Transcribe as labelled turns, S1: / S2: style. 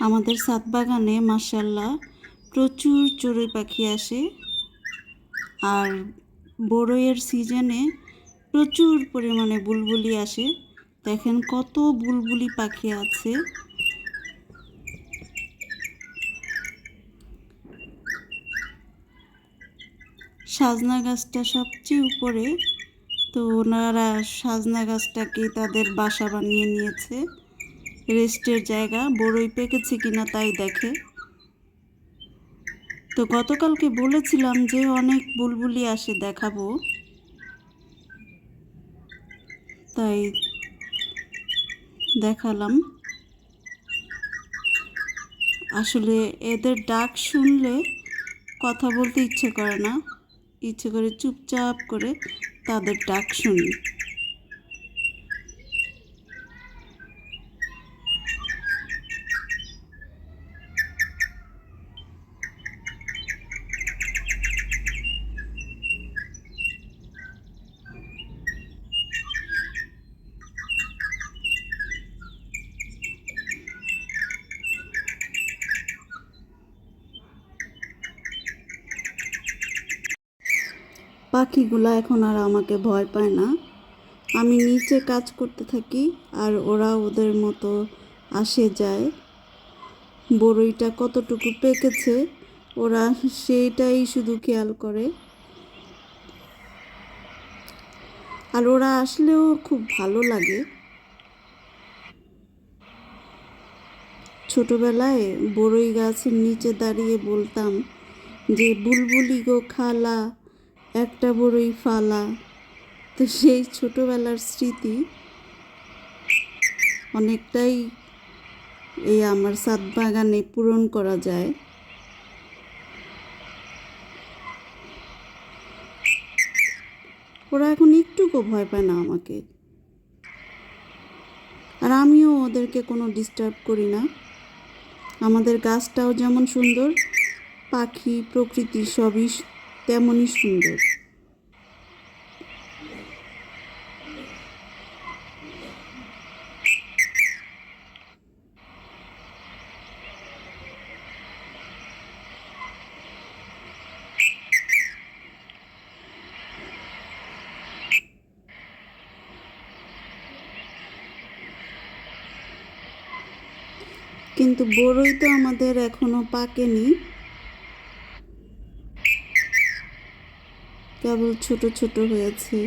S1: আমাদের সাত বাগানে মাসাল্লাহ প্রচুর চড়ুই পাখি আসে। আর বড়ইয়ের সিজনে প্রচুর পরিমাণে বুলবুলি আসে। দেখেন কত বুলবুলি পাখি আছে। সাজনা গাছটা সবচেয়ে উপরে। তো ওনারা সাজনা গাছটাকে তাদের বাসা বানিয়ে নিয়েছে। রেস্টের জায়গা বড়ই পেকেছে কিনা তাই দেখে। তো গতকালকে বলেছিলাম যে অনেক বুলবুলি আসে দেখাবো। তাই দেখালাম। আসলে এদের ডাক শুনলে কথা বলতে ইচ্ছে করে না। ইচ্ছে করে চুপচাপ করে তাদের ডাক শুনি। পাখিগুলো এখন আর আমাকে ভয় পায় না। আমি নিচে কাজ করতে থাকি আর ওরা ওদের মতো আসে যায়। বড়ইটা কতটুকু পেকেছে, ওরা সেইটাই শুধু খেয়াল করে। আর ওরা আসলেও খুব ভালো লাগে। ছোটবেলায় বড়ই গাছের নিচে দাঁড়িয়ে বলতাম যে, বুলবুলি গো খালা একটা বড়ই ফালা। তো সেই ছোটবেলার স্মৃতি অনেকটাই এই আমার সাত বাগানে পূরণ করা যায়। ওরা এখন একটুকু ভয় পায় না আমাকে। আর আমিও ওদেরকে কোনো ডিস্টার্ব করি না। আমাদের গাছটাও যেমন সুন্দর, পাখি, প্রকৃতি সবই তেমনই সুন্দর। কিন্তু বড়ই তো আমাদের এখনও পাকেনি। কেবল ছোট ছোট হয়েছে।